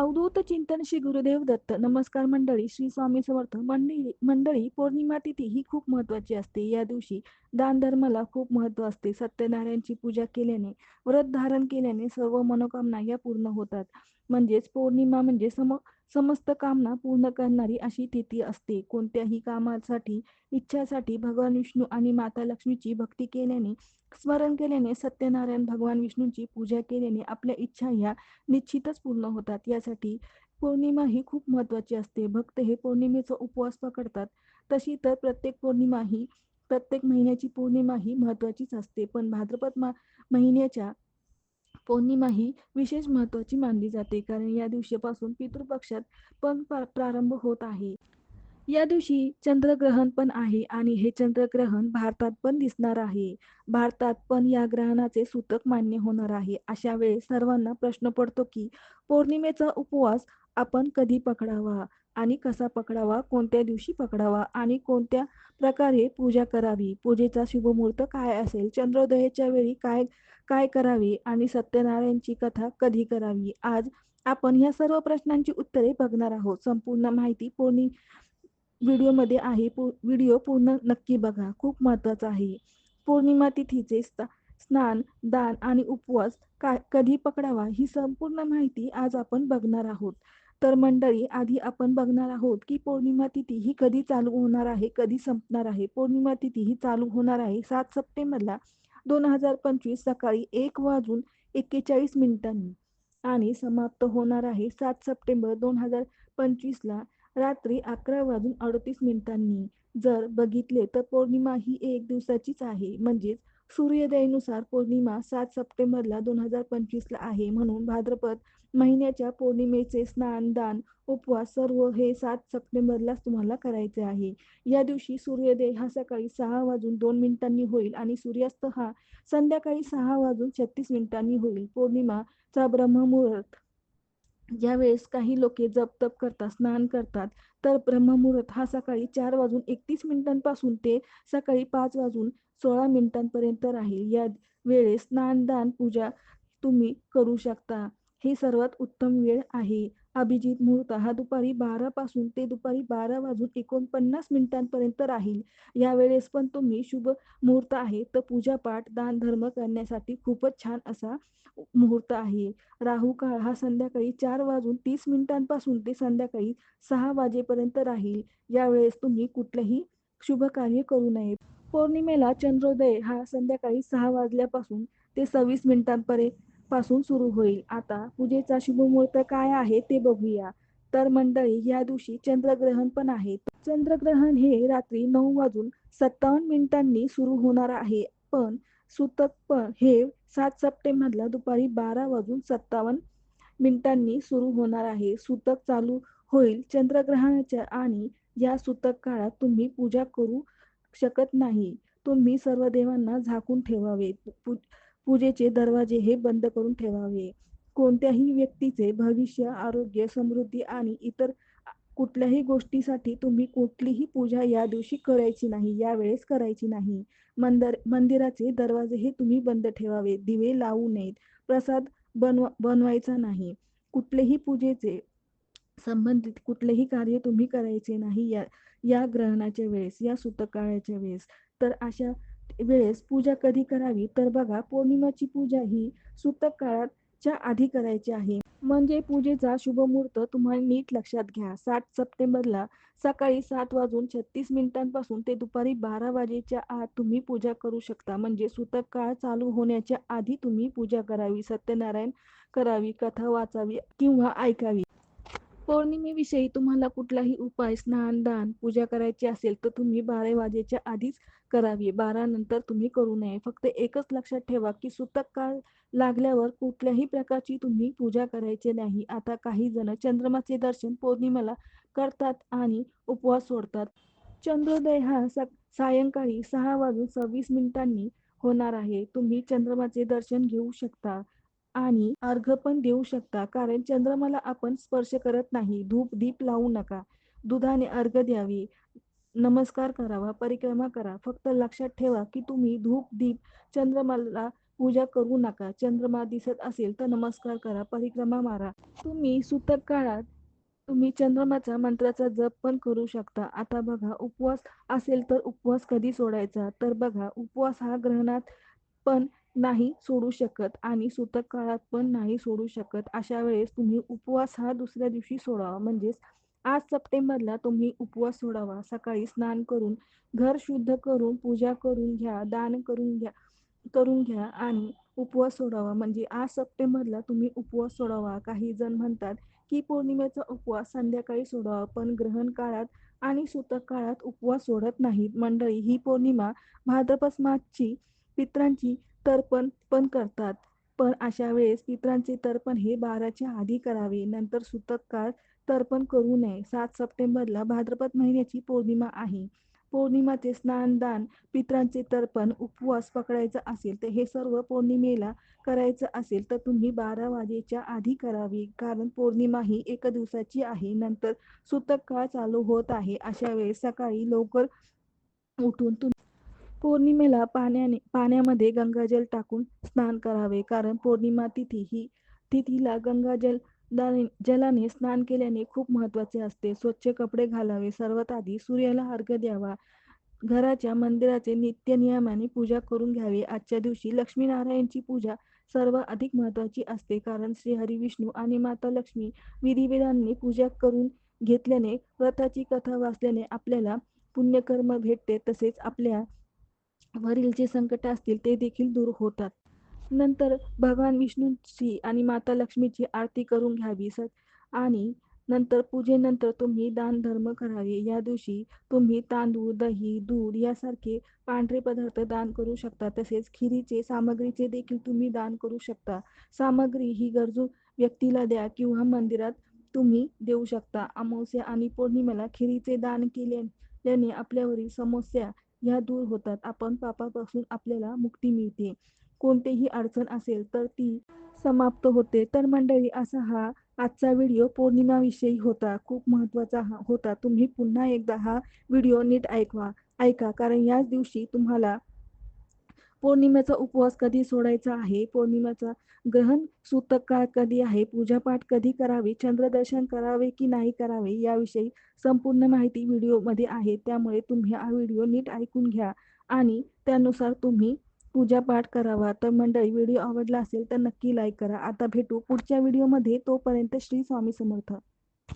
अवधूत चिंतन श्री गुरुदेव दत्त. नमस्कार मंडळी. श्री स्वामी समर्थ मंडळी मंडळी पौर्णिमा तिथी ही खूप महत्वाची असते. या दिवशी दान धर्माला खूप महत्त्व असते. सत्यनारायणची पूजा केल्याने व्रत धारण केल्याने सर्व मनोकामना या पूर्ण होतात. म्हणजेच पौर्णिमा म्हणजे सम समस्त कामना पूर्ण करणारी अशी तिथी असते. कोणत्याही कामासाठी इच्छासाठी भगवान विष्णू आणि माता लक्ष्मीची भक्ती केल्याने स्मरण केल्याने सत्यनारायण भगवान विष्णूंची पूजा केल्याने आपल्या इच्छा ह्या निश्चितच पूर्ण होतात. यासाठी पौर्णिमा ही खूप महत्त्वाची असते. भक्त हे पौर्णिमेचा उपवास पकडतात. तशी तर प्रत्येक पौर्णिमा ही प्रत्येक महिन्याची पौर्णिमा ही महत्त्वाचीच असते. पण भाद्रपद मा महिन्याच्या पौर्णिमा ही विशेष महत्त्वाची मानली जाते कारण या दिवशीपासून पितृपक्षात पण प्रारंभ होत आहे. या दिवशी चंद्रग्रहण पण आहे आणि हे चंद्रग्रहण भारतात पण दिसणार आहे. भारतात पण या ग्रहणाचे सूतक मान्य होणार आहे. अशा वेळेस सर्वांना प्रश्न पडतो की पौर्णिमेचा उपवास आपण कधी पकडावा? आणि कसा पकडावा कोणत्या दिवशी पकडावा आणि कोणत्या प्रकारे पूजा करावी पूजेचा शुभमुहूर्त काय असेल चंद्रोदयाच्या वेळी काय काय करावे आणि सत्यनारायणची कथा कधी करावी आज आपण या सर्व प्रश्नांची उत्तरे बघणार आहोत. संपूर्ण माहिती पौर्णि व्हिडिओमध्ये आहे. व्हिडिओ पूर्ण नक्की बघा. खूप महत्त्वाचा आहे. पौर्णिमा तिथीचे स्नान दान आणि उपवास का कधी पकडावा ही संपूर्ण माहिती आज आपण बघणार आहोत. तर मंडळी आधी आपण बघणार आहोत की पौर्णिमा तिथी ही कधी चालू होणार आहे कधी संपणार आहे? पौर्णिमा तिथी ही चालू होणार आहे सात सप्टेंबरला दोन हजार पंचवीस सकाळी एक वाजून एक्केचाळीस मिनिटांनी आणि समाप्त होणार आहे सात सप्टेंबर दोन हजार पंचवीसला रात्री अकरा वाजून अडतीस मिनिटांनी. जर बघितले तर पौर्णिमा ही एक दिवसाचीच आहे म्हणजेच सूर्योदयानुसार पौर्णिमा सात सप्टेंबरला दोन हजार पंचवीसला आहे. म्हणून भाद्रपद महिन्याच्या पौर्णिमेचे स्नान दान उपवास सर्व हे सात सप्टेंबरलाच तुम्हाला करायचे आहे. या दिवशी सूर्योदय हा सकाळी सहा वाजून दोन मिनिटांनी होईल आणि सूर्यास्त हा संध्याकाळी सहा वाजून छत्तीस मिनिटांनी होईल. पौर्णिमाचा ब्रह्ममुहूर्त. ज्यावेळेस काही लोके जप तप करतात स्नान करतात. तर ब्रह्ममुहूर्त हा सकाळी चार वाजून एकतीस मिनिटांपासून ते सकाळी पाच वाजून सोळा मिनिटांपर्यंत राहील. या वेळेस स्नानदान पूजा तुम्ही करू शकता. ही सर्वात उत्तम वेळ आहे. अभिजित मुहूर्त हा दुपारी बारा पासून ते दुपारी बारा वाजून एकोणपन्नास मिनिटांपर्यंत राहील. या वेळेस पण तुम्ही शुभ मुहूर्त आहे. तर पूजापाठ दान धर्म करण्यासाठी खूपच छान असा मुहूर्त आहे. राहू काळ हा संध्याकाळी चार वाजून तीस मिनिटांपासून ते संध्याकाळी सहा वाजेपर्यंत राहील. यावेळेस तुम्ही कुठलंही शुभ कार्य करू नये. पौर्णिमेला चंद्रोदय हा संध्याकाळी सहा वाजल्यापासून ते सव्वीस मिनिटांपर्यंत पासून सुरू होईल. आता पूजेचा शुभ मुहूर्त काय आहे ते बघूया. तर मंडळी या दिवशी चंद्रग्रहण पण आहे. चंद्रग्रहण हे रात्री नऊ वाजून सत्तावन्न मिनिटांनी सुरू होणार आहे. पण सुतक पण हे सात सप्टेंबरला दुपारी बारा वाजून सत्तावन्न मिनिटांनी सुरू होणार आहे. सूतक चालू होईल चंद्रग्रहणाच्या आणि या सूतक काळात तुम्ही पूजा करू शकत नाही. तुम्ही सर्व देवांना झाकून ठेवावे. पूजेचे दरवाजे हे बंद करून ठेवावे. कोणत्याही व्यक्तीचे भविष्य आरोग्य समृद्धी आणि इतर कुठल्याही गोष्टीसाठी तुम्ही कुठलीही पूजा या दिवशी करायची नाही यावेळेस करायची नाही. मंदिर मंदिराचे दरवाजे हे तुम्ही बंद ठेवावे. दिवे लावू नयेत. प्रसाद बनवा बनवायचा नाही. कुठलेही पूजेचे संबंधित कुठलेही कार्य तुम्ही करायचे नाही. या या ग्रहणाच्या वेळेस या सुतकाळाच्या वेळेस. तर अशा वेळेस पूजा कधी करावी? तर बघा पौर्णिमाची पूजा ही सुतक काळाच्या आधी करायची आहे. म्हणजे पूजेचा शुभ मुहूर्त तुम्हाला नीट लक्षात घ्या. सात सप्टेंबरला सकाळी सात वाजून छत्तीस मिनिटांपासून ते दुपारी बारा वाजेच्या आत तुम्ही पूजा करू शकता. म्हणजे सुतक काळ चालू होण्याच्या आधी तुम्ही पूजा करावी सत्यनारायण करावी कथा वाचावी किंवा ऐकावी. पौर्णिमेविषयी तुम्हाला कुठलाही उपाय स्नान दान पूजा करायची असेल तर तुम्ही बारा वाजेच्या आधीच करावी. बारा नंतर तुम्ही करू नये. फक्त एकच लक्षात ठेवा की सुतक काळ लागल्यावर कुठल्याही प्रकारची तुम्ही पूजा करायची नाही. आता काही जण चंद्रमाचे दर्शन पौर्णिमेला करतात आणि उपवास सोडतात. चंद्रोदय हा सायंकाळी सहा वाजून सव्वीस मिनिटांनी होणार आहे. तुम्ही चंद्रमाचे दर्शन घेऊ शकता. आणि अर्घ पण देऊ शकता. कारण चंद्रमाला आपण स्पर्श करत नाही. धूप दीप लावू नका. दुधाने अर्घ द्यावी. नमस्कार करावा. परिक्रमा करा. फक्त लक्षात ठेवा की तुम्ही धूप दीप चंद्रमाला पूजा करू नका. चंद्रमा दिसत असेल तर नमस्कार करा. परिक्रमा मारा. तुम्ही सुतक काळात तुम्ही चंद्रमाचा मंत्राचा जप पण करू शकता. आता बघा उपवास असेल तर उपवास कधी सोडायचा? तर बघा उपवास हा ग्रहणात पण नाही सोडू शकत आणि सुतक काळात पण नाही सोडू शकत. अशा वेळेस तुम्ही उपवास हा दुसऱ्या दिवशी सोडावा. म्हणजेच आज सप्टेंबरला तुम्ही उपवास सोडावा. सकाळी स्नान करून घर शुद्ध करून पूजा करून घ्या दान करून घ्या करून घ्या आणि उपवास सोडावा. म्हणजे आज सप्टेंबरला तुम्ही उपवास सोडावा. काही जण म्हणतात की पौर्णिमेचा उपवास संध्याकाळी सोडावा पण ग्रहण काळात आणि सुतक काळात उपवास सोडत नाहीत. मंडळी ही पौर्णिमा भाद्रपद मासची पित्रांची तर्पण पण करतात. पण अशा वेळेस पित्रांचे तर्पण हे बाराच्या आधी करावे. नंतर सुतक काळ तर्पण करू नये. सात सप्टेंबरला भाद्रपद महिन्याची पौर्णिमा आहे. पौर्णिमाचे स्नानदान पित्रांचे तर्पण उपवास पकडायचा असेल तर हे सर्व पौर्णिमेला करायचं असेल तर तुम्ही बारा वाजेच्या आधी करावी. कारण पौर्णिमा ही एक दिवसाची आहे. नंतर सुतक काळ चालू होत आहे. अशा वेळेस सकाळी लवकर उठून तुम्ही पौर्णिमेला पाण्याने पाण्यामध्ये गंगाजल टाकून स्नान करावे. कारण पौर्णिमा तिथी ही तिथीला गंगाजल जलाने स्नान केल्याने खूप महत्त्वाचे असते. स्वच्छ कपडे घालावे. सर्वात आधी सूर्याला अर्घ द्यावा. घराच्या मंदिराचे नित्य नियमाने पूजा करून घ्यावी. आजच्या दिवशी लक्ष्मीनारायणची पूजा सर्व अधिक महत्त्वाची असते. कारण श्री हरी विष्णू आणि माता लक्ष्मी विधिविधांनी पूजा करून घेतल्याने व्रताची कथा वाचल्याने आपल्याला पुण्यकर्म भेटते. तसेच आपल्या वरील जे संकट असतील ते देखील दूर होतात. नंतर भगवान विष्णूची आणि माता लक्ष्मीची आरती करून घ्यावी स आणि नंतर पूजेनंतर तुम्ही दान धर्म करावे. या दिवशी तुम्ही तांदूळ दही दूध यासारखे पांढरे पदार्थ दान करू शकता. तसेच खिरीचे सामग्रीचे देखील तुम्ही दान करू शकता. सामग्री ही गरजू व्यक्तीला द्या किंवा मंदिरात तुम्ही देऊ शकता. अमावस्या आणि पौर्णिमेला खिरीचे दान केल्याने आपल्यावरील समस्या ह्या दूर होतात. आपण पापापासून आपल्याला मुक्ती मिळते. कोणतेही अडचण असेल तर ती समाप्त होते. तर मंडळी असा हा आजचा व्हिडिओ पौर्णिमाविषयी होता. खूप महत्त्वाचा हा होता. तुम्ही पुन्हा एकदा हा व्हिडिओ नीट ऐकवा ऐका. कारण याच दिवशी तुम्हाला पौर्णिमेचा उपवास कधी सोडायचा आहे? पौर्णिमेचा ग्रहण सूतक काळ कधी आहे? पूजापाठ कधी करावी? चंद्रदर्शन करावे की नाही करावे? याविषयी संपूर्ण माहिती व्हिडिओमध्ये आहे. त्यामुळे तुम्ही हा व्हिडिओ नीट ऐकून घ्या आणि त्यानुसार तुम्ही पूजापाठ करावा. तर मंडळी व्हिडिओ आवडला असेल तर नक्की लाईक करा. आता भेटू पुढच्या व्हिडिओमध्ये. तोपर्यंत श्री स्वामी समर्थ.